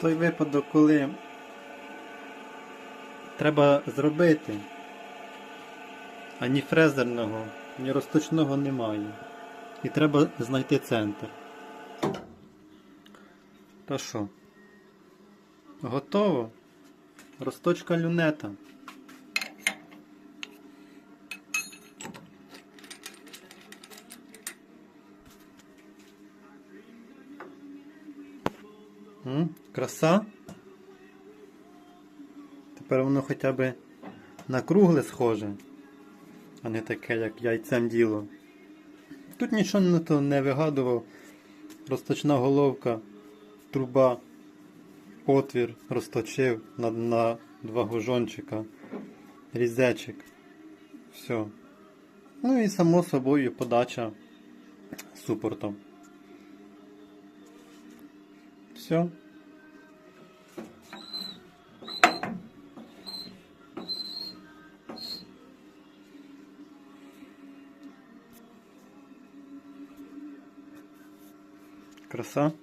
той випадок, коли треба зробити, ані фрезерного, ні розточного немає. І треба знайти центр. То що? Готово? Розточка люнета. Краса. Тепер воно хоча б на кругле схоже, а не таке, як яйцем діло. Тут нічого не, то не вигадував. Розточна головка, труба, отвір розточив на, на два гужончика, різечик. Все. Ну і само собою подача супортом. Все. Краса.